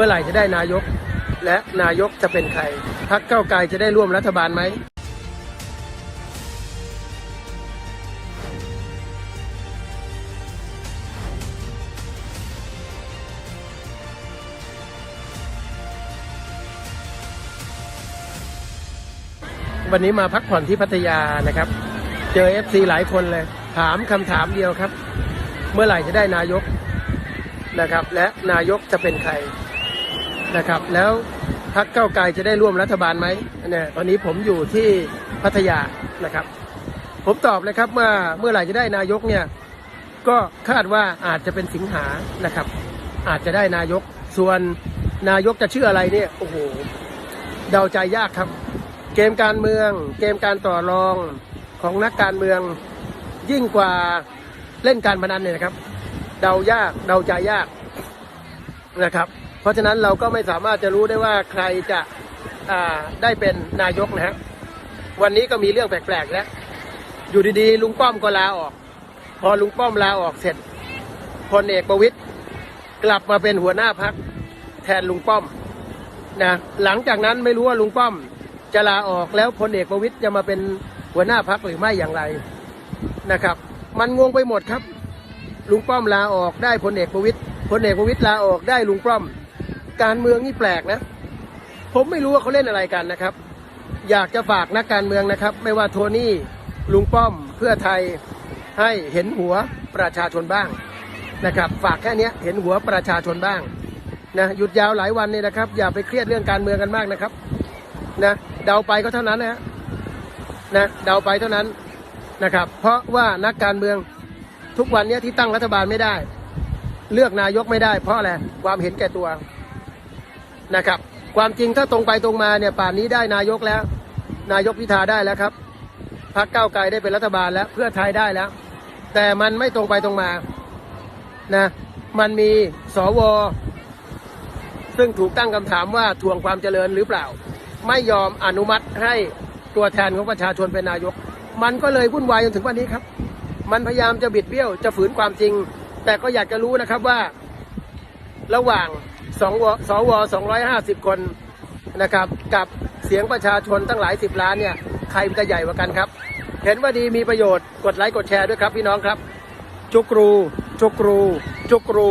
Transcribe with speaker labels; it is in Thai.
Speaker 1: มื่อไหร่จะได้นายก และนายกจะเป็นใครพักเก้าไกลจะได้ร่วมรัฐบาลไหมวันนี้มาพักผ่อนที่พัทยานะครับ เจอเอฟซีหลายคนเลย ถามคำถามเดียวครับ เมื่อไหร่จะได้นายกนะครับ และนายกจะเป็นใคร นะครับ แล้วพักเก้าไกลจะได้ร่วมรัฐบาลไหมเนี่ยตอนนี้ผมอยู่ที่พัทยานะครับ ผมตอบเลยครับว่าเมื่อไหร่จะได้นายกเนี่ยก็คาดว่าอาจจะเป็นสิงหานะครับ อาจจะได้นายกส่วนนายกจะชื่ออะไรเนี่ยโอ้โหเดาใจยากครับ เกมการเมือง เกมการต่อรองของนักการเมืองยิ่งกว่าเล่นการพนันเนี่ยนะครับ เดายากเดาใจยากนะครับ ราะฉะนั้นเราก็ไม่สามารถจะรู้ได้ว่าใครจะได้เป็นนายกนะฮะวันนี้ก็มีเรื่องแปลกๆแล้วอยู่ดีๆ ลุงป้อมก็ลาออก พอลุงป้อมลาออกเสร็จพลเอกประวิตยกลับมาเป็นหัวหน้าพักแทนลุงป้อมนะหลังจากนั้นไม่รู้ว่าลุงป้อมจะลาออกแล้วพลเอกประวิตยจะมาเป็นหัวหน้าพักหรือไม่อย่างไรนะครับ มันงงไปหมดครับ ลุงป้อมลาออกได้พลเอกประวิตยพลเอกประวิตยลาออกได้ลุงป้อม การเมืองนี่แปลกนะ ผมไม่รู้ว่าเขาเล่นอะไรกันนะครับ อยากจะฝากนักการเมืองนะครับ ไม่ว่าโทนี่ลุงป้อมเพื่อไทยให้เห็นหัวประชาชนบ้างนะครับ ฝากแค่นี้เห็นหัวประชาชนบ้างนะหยุดยาวหลายวันเนี่ยนะครับ อย่าไปเครียดเรื่องการเมืองกันมากนะครับนะเดาไปก็เท่านั้นนะฮะนะเดาไปเท่านั้นนะครับ เพราะว่านักการเมืองทุกวันนี้ที่ตั้งรัฐบาลไม่ได้ เลือกนายกไม่ได้ เพราะอะไรความเห็นแก่ตัว นะครับ ความจริงถ้าตรงไปตรงมาเนี่ยป่านนี้ได้นายกแล้ว นายกพิธาได้แล้วครับพรรคก้าไกลได้เป็นรัฐบาลแล้วเพื่อไทยได้แล้ว แต่มันไม่ตรงไปตรงมานะมันมีสวซึ่งถูกตั้งคำถามว่าทวงความเจริญหรือเปล่า ไม่ยอมอนุมัติให้ตัวแทนของประชาชนเป็นนายก มันก็เลยวุ่นวายจนถึงวันนี้ครับ มันพยายามจะบิดเบี้ยวจะฝืนความจริง แต่ก็อยากจะรู้นะครับว่า ระหว่าง สองวสว250คนนะครับ กับเสียงประชาชนตั้งหลายสิบล้านเนี่ยใครจะใหญ่กว่ากันครับ เห็นว่าดีมีประโยชน์กดไลค์กดแชร์ด้วยครับพี่น้องครับ จุกรู จุกรู จุกรู